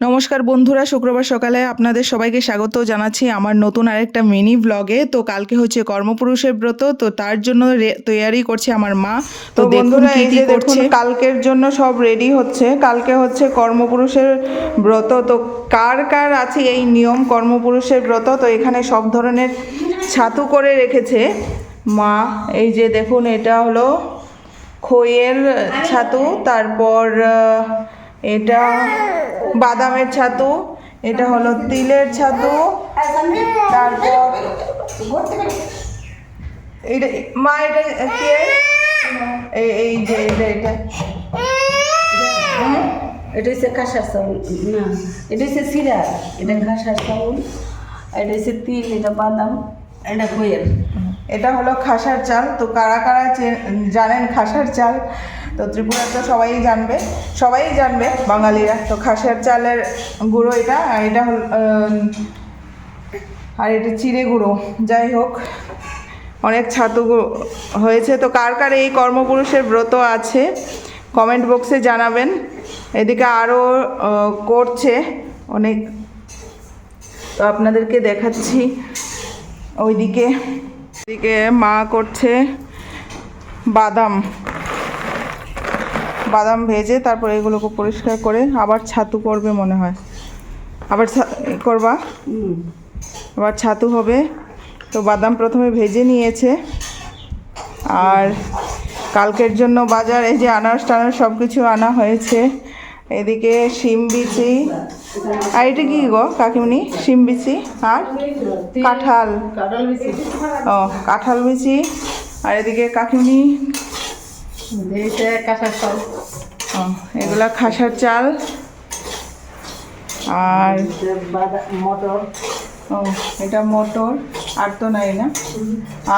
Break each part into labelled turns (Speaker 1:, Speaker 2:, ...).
Speaker 1: নমস্কার বন্ধুরা শুক্রবার সকালে আপনাদের সবাইকে স্বাগত জানাচ্ছি আমার নতুন আরেকটা মিনি ব্লগে তো কালকে হচ্ছে কর্মপুরুষের ব্রত তো তার জন্য তৈয়ারি করছে আমার মা। তো
Speaker 2: বন্ধুরা এই যে
Speaker 1: করছে।
Speaker 2: দেখুন কালকের জন্য সব রেডি হচ্ছে। কালকে হচ্ছে কর্মপুরুষের ব্রত। তো কার কার আছে এই নিয়ম কর্মপুরুষের ব্রত? তো এখানে সব ধরনের ছাতু করে রেখেছে মা। এই যে দেখুন এটা হলো খইয়ের ছাতু। তারপর এটা বাদামের ছাতু, এটা হলো তিলের ছাতু, তারপর এইটা মা, এটা কে? এই যে, এটা এটা।
Speaker 3: এটা হচ্ছে না, এটা হচ্ছে এটা চাউল, এটা হচ্ছে তিল, এটা বাদাম, এটা
Speaker 2: এটা হলো খাসার চাল, তো কারা কারা জানেন খাসার চাল? তো ত্রিপুরা তো সবাই জানবে সবাই জানবে, বাঙালিরা। তো খাসের চালের গুঁড়ো এটা, আর এটা হল আর এটা চিড়ে গুঁড়ো। যাই হোক, অনেক ছাতু হয়েছে। তো কার কার এই কর্মপুরুষের ব্রত আছে, কমেন্ট বক্সে জানাবেন। এদিকে আরও করছে অনেক। তো আপনাদেরকে দেখাচ্ছি ওইদিকে। ওইদিকে মা করছে বাদাম। বাদাম ভেজে তারপর এগুলোকে পরিষ্কার করে আবার ছাতু করবে মনে হয়। আবার করবা? আবার ছাতু হবে। তো বাদাম প্রথমে ভেজে নিয়েছে। আর কালকের জন্য বাজার এই যে আনারস টানারস সব কিছু আনা হয়েছে। এদিকে শিম বিচি। আর এটা কি গো কাকিমনি? শিম বিচি আর কাঁঠাল।
Speaker 3: কাঁঠাল
Speaker 2: ও কাঁঠাল বিচি। আর এদিকে কাকিমনি? ও এগুলা খাসার চাল আর
Speaker 3: মটর
Speaker 2: ও, এটা মটর, আর তো নাই না।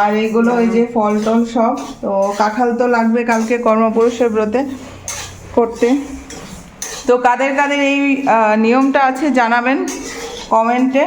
Speaker 2: আর এইগুলো ওই যে ফল টল সব, তো কাঁঠাল তো লাগবে কালকে কর্মপুরুষের ব্রতে করতে। তো কাদের কাদের এই নিয়মটা আছে জানাবেন কমেন্টে।